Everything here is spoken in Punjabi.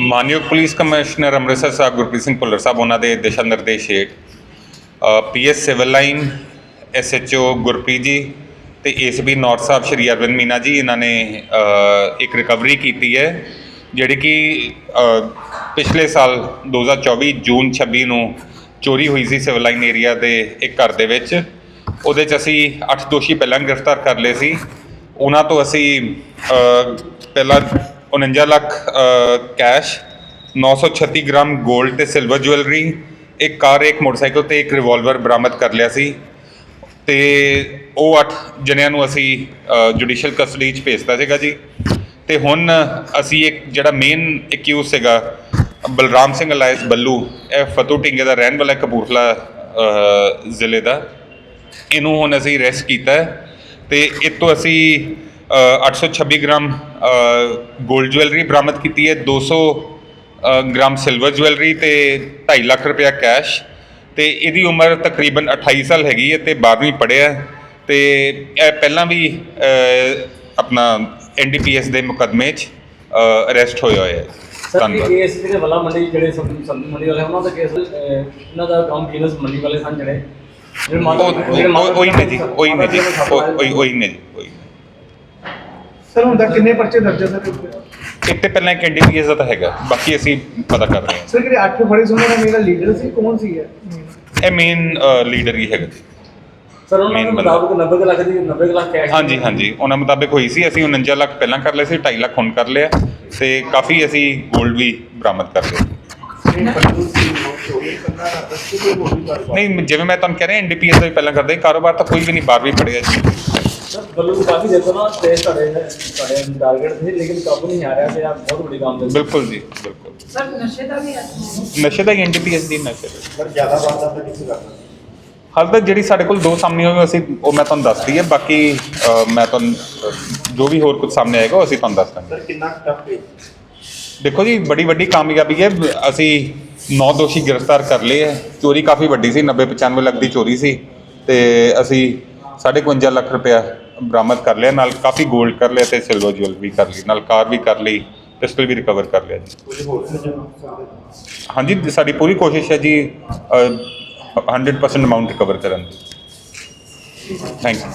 ਮਾਨਯੋਗ ਪੁਲਿਸ ਕਮਿਸ਼ਨਰ ਅੰਮ੍ਰਿਤਸਰ ਸਾਹਿਬ ਗੁਰਪ੍ਰੀਤ ਸਿੰਘ ਭੁੱਲਰ ਸਾਹਿਬ, ਉਹਨਾਂ ਦੇ ਦਿਸ਼ਾ ਨਿਰਦੇਸ਼ ਹੇਠ PS civil line SHO Gurpreet ji ਤੇ ਏਸੀਬੀ ਨੌਰਥ ਸਾਹਿਬ ਸ਼੍ਰੀ ਅਰਵਿੰਦ ਮੀਨਾ ਜੀ, ਇਹਨਾਂ ਨੇ ਇੱਕ ਰਿਕਵਰੀ ਕੀਤੀ ਹੈ, ਜਿਹੜੀ ਕਿ ਪਿਛਲੇ ਸਾਲ 2024 ਜੂਨ 26 ਨੂੰ ਚੋਰੀ ਹੋਈ ਸੀ ਸਿਵਲ ਲਾਈਨ ਏਰੀਆ ਦੇ ਇੱਕ ਘਰ ਦੇ ਵਿੱਚ। ਉਹਦੇ 'ਚ ਅਸੀਂ 8 ਦੋਸ਼ੀ ਪਹਿਲਾਂ ਗ੍ਰਿਫਤਾਰ ਕਰ ਲਏ ਸੀ। ਉਹਨਾਂ ਤੋਂ ਅਸੀਂ ਪਹਿਲਾਂ 49 ਲੱਖ ਅ, ਕੈਸ਼ 936 ਗ੍ਰਾਮ 골ਡ ਤੇ ਸਿਲਵਰ ਜੁਐਲਰੀ ਇੱਕ ਕਾਰ ਇੱਕ ਮੋਟਰਸਾਈਕਲ ਤੇ ਇੱਕ ਰਿਵਾਲਵਰ ਬਰਾਮਦ ਕਰ ਲਿਆ ਸੀ। ਤੇ ਉਹ 8 ਜਣਿਆਂ ਨੂੰ ਅਸੀਂ ਜੁਡੀਸ਼ੀਅਲ ਕਸਟਡੀ 'ਚ ਭੇਜਤਾ ਸੀਗਾ ਜੀ। ਤੇ ਹੁਣ ਅਸੀਂ ਇੱਕ ਜਿਹੜਾ ਮੇਨ ਅਕਿਊਜ਼ ਸੀਗਾ ਬਲਰਾਮ ਸਿੰਘ ਅਲਾਇਸ ਬੱਲੂ ਇਹ ਫਤੂ ਟਿੰਗੇ ਦਾ ਰਹਿਣ ਵਾਲਾ ਕਪੂਰਥਲਾ ਜ਼ਿਲ੍ਹੇ ਦਾ। ਇਹਨੂੰ ਹੁਣ ਅਸੀਂ ਰੈਸਟ ਕੀਤਾ ਹੈ। ਤੇ ਇਹ ਤੋਂ ਅਸੀਂ 826 ਗ੍ਰਾਮ 골ਡ ਜੁਐਲਰੀ ਬਰਾਮਦ ਕੀਤੀ ਹੈ 200 ਅ, ਗ੍ਰਾਮ ਸਿਲਵਰ ਜੁਐਲਰੀ ਤੇ 2.5 ਲੱਖ ਰੁਪਇਆ ਕੈਸ਼ ਤੇ ਇਹਦੀ ਉਮਰ ਤਕਰੀਬਨ 28 ਸਾਲ ਹੈਗੀ ਹੈ ਤੇ 12ਵੀਂ ਪੜ੍ਹਿਆ ਹੈ। ਤੇ ਇਹ ਪਹਿਲਾਂ ਵੀ ਆਪਣਾ ਐਨਡੀਪੀਐਸ ਦੇ ਮੁਕੱਦਮੇ 'ਚ ਅਰੈਸਟ ਹੋਇਆ ਹੋਇਆ ਹੈ। ਸਰ ਧੰਨਵਾਦ। ਇਹ ਕੇਸ ਜਿਹੜੇ ਵੱਲਾ ਮੰਡੀ ਜਿਹੜੇ ਸਬਜ਼ੀ ਸਬਜ਼ੀ ਮੰਡੀ ਵਾਲੇ ਉਹਨਾਂ ਦਾ ਕੇਸ ਅਹ, ਇਹਨਾਂ ਦਾ ਕੰਮ ਬਿਜ਼ਨਸ ਮੰਡੀ ਵਾਲੇ ਸਨ ਜਿਹੜੇ। ਜਿਹੜੇ ਮਾਤਾ- ਉਹ ਉਹ- ਉਹੀ ਨੇ ਜੀ ਉਹੀ ਨੇ ਜੀ ਉਹ- ਉਹੀ ਉਹੀ ਨੇ ਜੀ ਉਹੀ ਸਰ ਹੁਣ ਤੱਕ ਕਿੰਨੇ ਪਰਚੇ ਦਰਜ ਹੈ ਸਰ ਇੱਕ ਤੇ ਪਹਿਲਾਂ ਇੱਕ ਐਨਡੀਪੀਐਸ ਦਾ ਤਾਂ ਹੈਗਾ ਬਾਕੀ ਅਸੀਂ ਪਤਾ ਕਰ ਰਹੇ ਹਾਂ। ਸਰ ਜਿਹੜੇ ਅੱਠ ਫੜੇ ਸੀ ਉਹਨਾਂ ਦਾ? ਮੇਰਾ ਲੀਡਰ ਸੀ ਕੌਣ ਸੀ ਇਹ? ਇਹ ਮੇਨ ਲੀਡਰ ਹੀ ਹੈਗਾ ਜੀ। ਸਰ ਉਹਨਾਂ ਦੇ main ਬੰਦਾ। ਮੁਤਾਬਕ 90 ਕੁ ਲੱਖ ਦੀ 90 ਕੁ ਲੱਖ ਕੈਸ਼ ਹਾਂਜੀ ਹਾਂਜੀ। ਉਹਨਾਂ ਮੁਤਾਬਿਕ ਹੋਈ ਸੀ। ਅਸੀਂ 49 ਲੱਖ ਪਹਿਲਾਂ ਕਰ ਲਏ ਸੀ 2.5 ਲੱਖ ਹੁਣ ਕਰ ਲਿਆ। ਤੇ ਕਾਫੀ ਅਸੀਂ 골ਡ ਵੀ ਬਰਾਮਦ ਕਰ ਲਿਆ। ਨਹੀਂ ਜਿਵੇਂ ਮੈਂ ਤੁਹਾਨੂੰ ਕਹਿ ਰਿਹਾ ਐਨਡੀਪੀਐਸ ਦਾ ਵੀ ਪਹਿਲਾਂ ਕਰਦੇ। ਕਾਰੋਬਾਰ ਤਾਂ ਕੋਈ ਵੀ ਨਹੀਂ 12ਵੀਂ ਪੜਿਆ ਜੀ। ਸਰ ਬੱਲੂ ਕਾਫੀ ਦੇਖੋ ਨਾ ਤੇ ਤੁਹਾਡੇ ਤੁਹਾਡੇ ਟਾਰਗੇਟ ਸੀ ਲੇਕਿਨ ਕਾਬੂ ਨਹੀਂ ਆ ਰਿਹਾ ਤੇ ਆ ਬਹੁਤ ਵੱਡੀ ਕੰਮ ਦੇ ਬਿਲਕੁਲ ਜੀ ਬਿਲਕੁਲ। ਸਰ ਨਸ਼ੇ ਦਾ ਵੀ ਹੈ ਨਸ਼ੇ ਦਾ ਐਨਡੀਪੀਐਸ ਦੀ ਨਸ਼ੇ ਦਾ। ਪਰ ਜ਼ਿਆਦਾ ਵਾਰਦਾਤ ਤਾਂ ਕਿੱਥੇ ਕਰਦਾ ਹਾਲ ਤੱਕ ਜਿਹੜੀ ਸਾਡੇ ਕੋਲ ਦੋ ਸਾਹਮਣੇ ਹੋਏ ਅਸੀਂ ਉਹ ਮੈਂ ਤੁਹਾਨੂੰ ਦੱਸਦੀ ਹੈ ਬਾਕੀ ਮੈਂ ਤੁਹਾਨੂੰ ਜੋ ਵੀ ਹੋਰ ਕੁਝ ਸਾਹਮਣੇ ਆਏਗਾ ਉਹ ਅਸੀਂ ਤੁਹਾਨੂੰ ਦੱਸ ਦਾਂਗੇ। ਸਰ ਕਿੰਨਾ ਟਫ ਹੈ ਦੇਖੋ ਜੀ ਬੜੀ ਵੱਡੀ ਕਾਮਯਾਬੀ ਹੈ ਅਸੀਂ 9 ਦੋਸ਼ੀ ਗ੍ਰਿਫਤਾਰ ਕਰ ਲਏ ਹੈ ਚੋਰੀ ਕਾਫੀ ਵੱਡੀ ਸੀ 90 95 ਲੱਖ ਦੀ ਚੋਰੀ ਸੀ ਤੇ ਅਸੀਂ 55 ਲੱਖ ਰੁਪਇਆ ਬਰਾਮਦ ਕਰ ਲਿਆ ਨਾਲ ਕਾਫੀ 골ਡ ਕਰ ਲਿਆ ਤੇ ਸਿਲਵਰ ਜੁਐਲ ਵੀ ਕਰ ਲਈ ਨਾਲ ਕਾਰ ਵੀ ਕਰ ਲਈ ਪਿਸਟਲ ਵੀ ਰਿਕਵਰ ਕਰ ਲਿਆ ਜੀ। ਹਾਂਜੀ ਸਾਡੀ ਪੂਰੀ ਕੋਸ਼ਿਸ਼ ਹੈ ਜੀ ਅ, 100% ਅਮਾਉਂਟ ਰਿਕਵਰ ਕਰਨ ਦੀ। Thank you